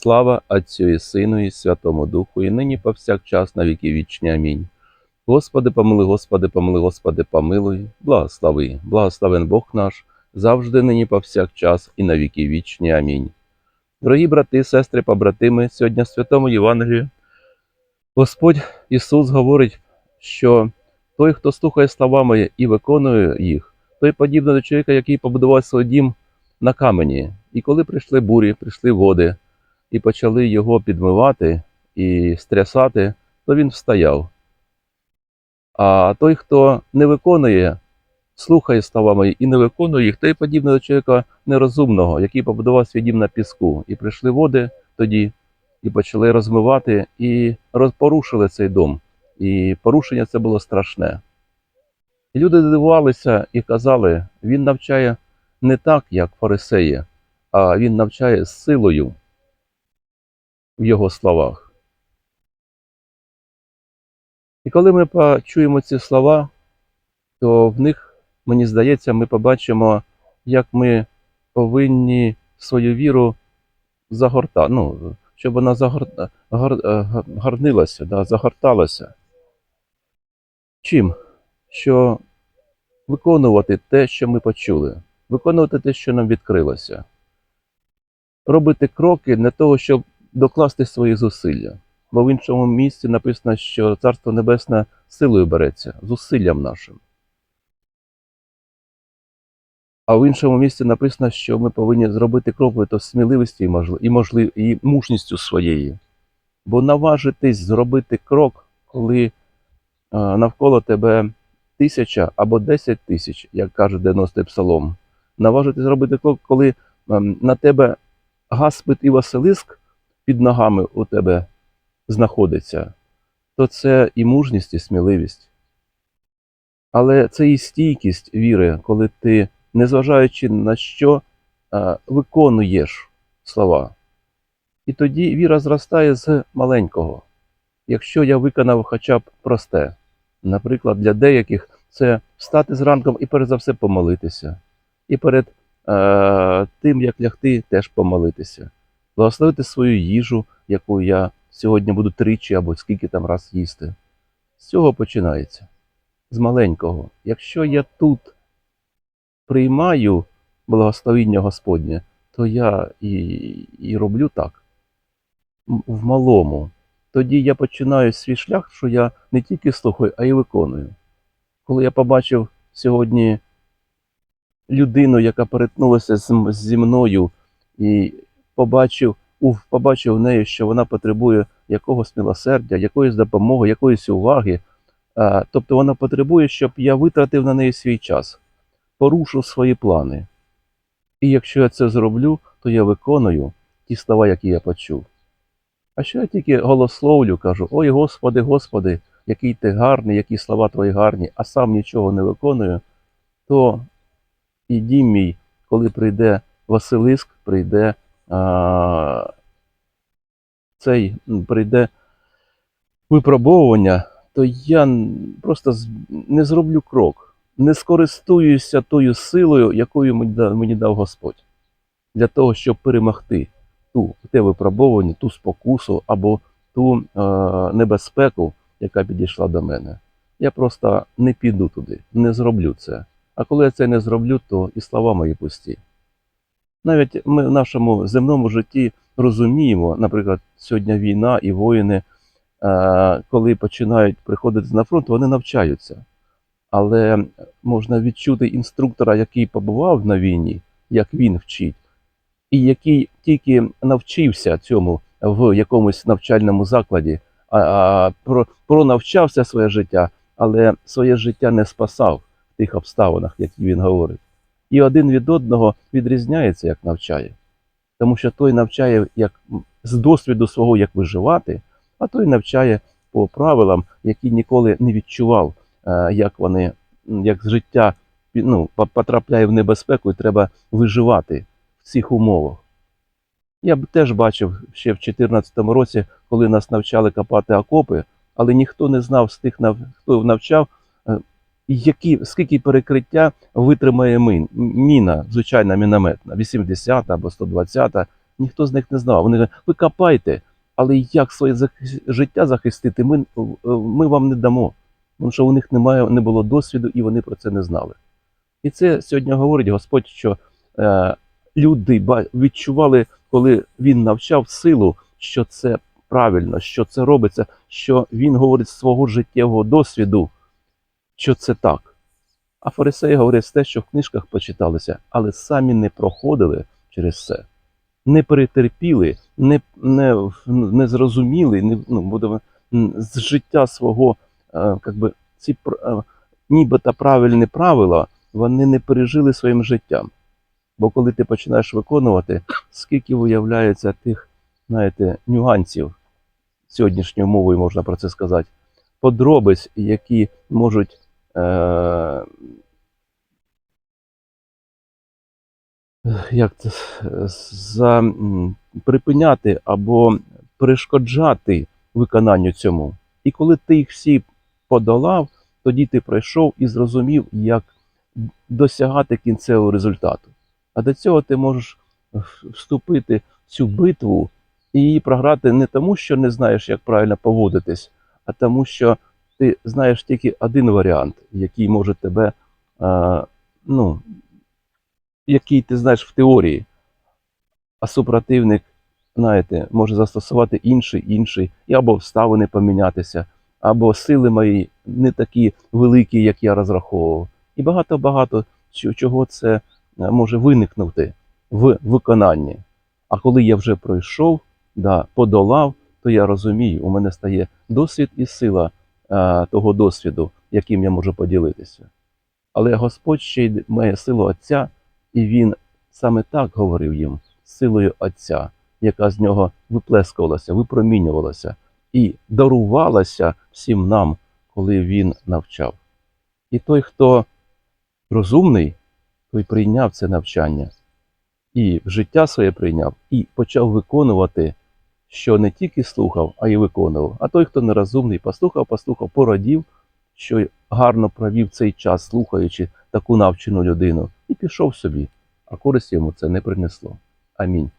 Слава Отцю і Сину, і Святому Духу, і нині повсякчас на віки вічні. Амінь. Господи, помилуй, Господи, помилуй, Господи, помилуй, благослови, благословен Бог наш, завжди нині повсякчас і на віки вічні. Амінь. Дорогі брати, сестри, побратими, сьогодні в Святому Євангелії Господь Ісус говорить, що той, хто слухає слова мої і виконує їх, той подібний до чоловіка, який побудував свій дім на камені. І коли прийшли бурі, прийшли води, і почали його підмивати і стрясати, то він встояв. А той, хто не виконує, слухає слова мої і не виконує їх, той подібний до чоловіка нерозумного, який побудував свій дім на піску. І прийшли води тоді, і почали розмивати, і розпорушили цей дом. І порушення це було страшне. Люди дивувалися і казали, він навчає не так, як фарисеї, а він навчає з силою в його словах. І коли ми почуємо ці слова, то в них, мені здається, ми побачимо, як ми повинні свою віру загортати, ну, щоб вона загор... гар... е, да, загорталася. Чим? Що виконувати те, що ми почули, виконувати те, що нам відкрилося, робити кроки для того, щоб докласти свої зусилля. Бо в іншому місці написано, що Царство Небесне силою береться, зусиллям нашим. А в іншому місці написано, що ми повинні зробити крок то сміливості і, можли... і, можли... і мужністю своєї. Бо наважитись зробити крок, коли е, навколо тебе тисяча або десять тисяч, як каже 90-й псалом, наважитись зробити крок, коли ем, на тебе гаспит і Василиск під ногами у тебе знаходиться, то це і мужність, і сміливість. Але це і стійкість віри, коли ти, незважаючи на що, виконуєш слова. І тоді віра зростає з маленького. Якщо я виконав хоча б просте, наприклад, для деяких це встати зранком і перш за все помолитися. І перед е, тим, як лягти, теж помолитися. Благословити свою їжу, яку я сьогодні буду тричі або скільки там раз їсти. З цього починається. З маленького. Якщо я тут приймаю благословіння Господнє, то я і, і роблю так. В малому. Тоді я починаю свій шлях, що я не тільки слухаю, а й виконую. Коли я побачив сьогодні людину, яка перетнулася зі мною, і побачив, у, побачив в неї, що вона потребує якогось милосердя, якоїсь допомоги, якоїсь уваги. А, тобто вона потребує, щоб я витратив на неї свій час, порушив свої плани. І якщо я це зроблю, то я виконую ті слова, які я почув. А що я тільки голословлю, кажу: Ой, Господи, Господи, який ти гарний, які слова твої гарні, а сам нічого не виконую, то і дім мій, коли прийде Василиск, прийде цей м, прийде випробовування, то я просто не зроблю крок, не скористуюся тою силою, якою мені дав Господь, для того, щоб перемогти ту те випробовування, ту спокусу або ту е, небезпеку, яка підійшла до мене. Я просто не піду туди, не зроблю це. А коли я це не зроблю, то і слова мої пусті. Навіть ми в нашому земному житті розуміємо, наприклад, сьогодні війна і воїни, е, коли починають приходити на фронт, вони навчаються. Але можна відчути інструктора, який побував на війні, як він вчить, і який тільки навчився цьому в якомусь навчальному закладі, а, а про, пронавчався своє життя, але своє життя не спасав в тих обставинах, які він говорить. І один від одного відрізняється, як навчає. Тому що той навчає як з досвіду свого, як виживати, а той навчає по правилам, які ніколи не відчував, е, як вони, як життя ну, потрапляє в небезпеку і треба виживати в цих умовах. Я б теж бачив ще в 2014 році, коли нас навчали копати окопи, але ніхто не знав з тих, хто навчав, е, які, скільки перекриття витримає мін, міна, звичайна мінометна, 80 або 120. Ніхто з них не знав. Вони говорять, ви копайте, але як своє життя захистити, ми, ми вам не дамо. Тому що у них немає, не було досвіду і вони про це не знали. І це сьогодні говорить Господь, що е, люди відчували, коли він навчав силу, що це правильно, що це робиться, що він говорить з свого життєвого досвіду, що це так. А фарисеї говорять те, що в книжках почиталися, але самі не проходили через це, не перетерпіли, не, не, не зрозуміли, не, ну, будемо, з життя свого, е, как би, ці е, нібито правильні правила, вони не пережили своїм життям. Бо коли ти починаєш виконувати, скільки виявляється тих, знаєте, нюансів сьогоднішньою мовою можна про це сказати, подробиць, які можуть як це, за, припиняти або перешкоджати виконанню цьому. І коли ти їх всі подолав, тоді ти пройшов і зрозумів, як досягати кінцевого результату. А до цього ти можеш вступити в цю битву і її програти не тому, що не знаєш, як правильно поводитись, а тому, що ти знаєш тільки один варіант, який може тебе, е, ну, який ти знаєш в теорії, а супротивник, знаєте, може застосувати інший, інший, і або обставини помінятися, або сили мої не такі великі, як я розраховував. І багато-багато чого це е, може виникнути в виконанні. А коли я вже пройшов, да, подолав, то я розумію, у мене стає досвід і сила того досвіду, яким я можу поділитися. Але Господь ще й має силу Отця, і Він саме так говорив їм силою Отця, яка з нього виплескувалася, випромінювалася і дарувалася всім нам, коли він навчав. І той, хто розумний, той прийняв це навчання і в життя своє прийняв, і почав виконувати, що не тільки слухав, а й виконував. А той, хто нерозумний, послухав, послухав, порадів, що гарно провів цей час, слухаючи таку навчену людину, і пішов собі, а користь йому це не принесло. Амінь.